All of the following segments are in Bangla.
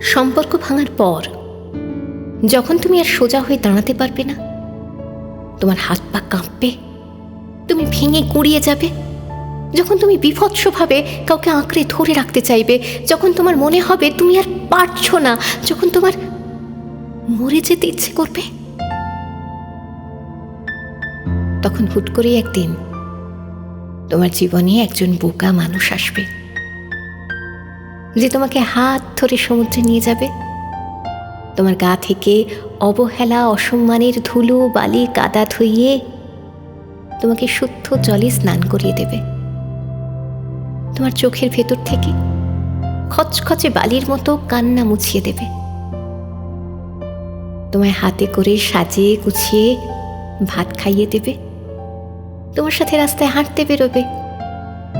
সম্পর্ক ভাঙার পর, যখন তুমি আর সোজা হয়ে দাঁড়াতে পারবে না, তোমার হাত পা কাঁপবে, তুমি ভেঙে কুড়িয়ে যাবে। যখন তুমি বিভৎসভাবে কাউকে আঁকড়ে ধরে রাখতে চাইবে, যখন তোমার মনে হবে তুমি আর পারছ না, যখন তোমার মরে যেতে ইচ্ছে করবে, তখন হুট করে একদিন তোমার জীবনে একজন বোকা মানুষ আসবে। যে তোমাকে হাত ধরে সমুদ্রে নিয়ে যাবে। তোমার গা থেকে অবহেলা, অসম্মানের ধুলো, বালি, কাদা ধুইয়ে তোমাকে শুদ্ধ জলে স্নান করিয়ে দেবে। তোমার চোখের ভেতর থেকে খচখচে বালির মতো কান্না মুছিয়ে দেবে। তোমায় হাতে করে সাজিয়ে গুছিয়ে ভাত খাইয়ে দেবে। তোমার সাথে রাস্তায় হাঁটতে বেরোবে।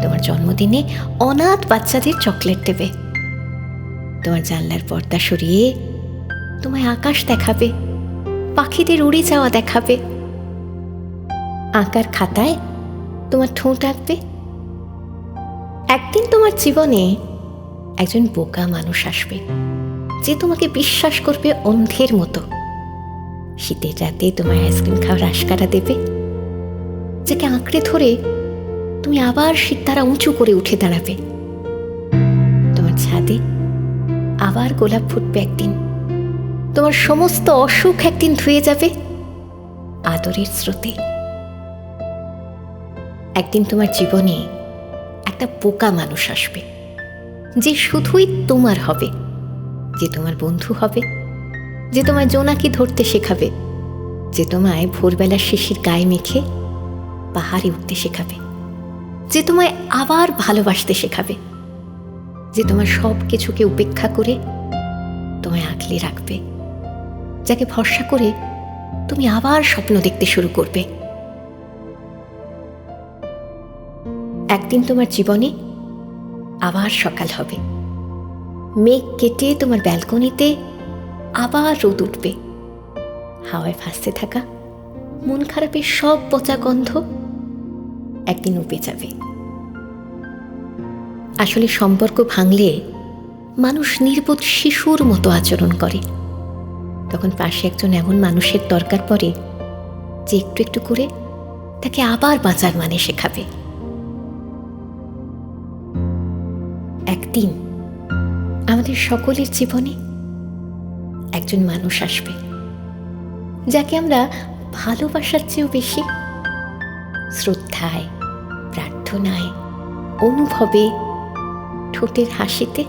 তোমার জন্মদিনে অনাথ বাচ্চাদের চকলেট দেবে। তোমার জানলার পর্দা সরিয়ে তোমায় আকাশ দেখাবে, পাখিদের উড়ে যাওয়া দেখাবে। আঁকার খাতায় তোমার ঠোঁট আঁকবে। একদিন তোমার জীবনে একজন বোকা মানুষ আসবে, যে তোমাকে বিশ্বাস করবে অন্ধের মতো। শীতের রাতে তোমায় আইসক্রিম খাওয়ার আশকারা দেবে, যাকে আঁকড়ে ধরে তুমি আবার শীত তারা উঁচু করে উঠে দাঁড়াবে। আবার গোলাপ ফুটবে একদিন। তোমার সমস্ত অসুখ একদিন ধুয়ে যাবে আদরের স্রোতে। একদিন তোমার জীবনে একটা পোকা মানুষ আসবে, যে শুধুই তোমার হবে, যে তোমার বন্ধু হবে, যে তোমায় জোনাকি ধরতে শেখাবে, যে তোমায় ভোরবেলার শিশির গায়ে মেখে পাহাড়ে উঠতে শেখাবে, যে তোমায় আবার ভালোবাসতে শেখাবে। যে তোমার সব কিছুকে উপেক্ষা করে তোমায় আগলে রাখবে। যাকে ভরসা করে তুমি আবার স্বপ্ন দেখতে শুরু করবে। একদিন তোমার জীবনে আবার সকাল হবে। মেঘ কেটে তোমার ব্যালকনিতে আবার রোদ উঠবে। হাওয়ায় ভাসতে থাকা মন খারাপের সব পচা গন্ধ একদিন উপে যাবে। আসলে সম্পর্ক ভাঙলে মানুষ নির্বোধ শিশুর মতো আচরণ করে। তখন পাশে একজন এমন মানুষের দরকার পড়ে যে একটু একটু করে তাকে আবার বাঁচার মানে শেখাবে। একদিন আমাদের সকলের জীবনে একজন মানুষ আসবে, যাকে আমরা ভালোবাসার চেয়েও বেশি শ্রদ্ধায়, প্রার্থনায়, অনুভবে ঠোঁটের হাসিতে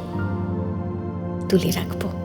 তুলে রাখব।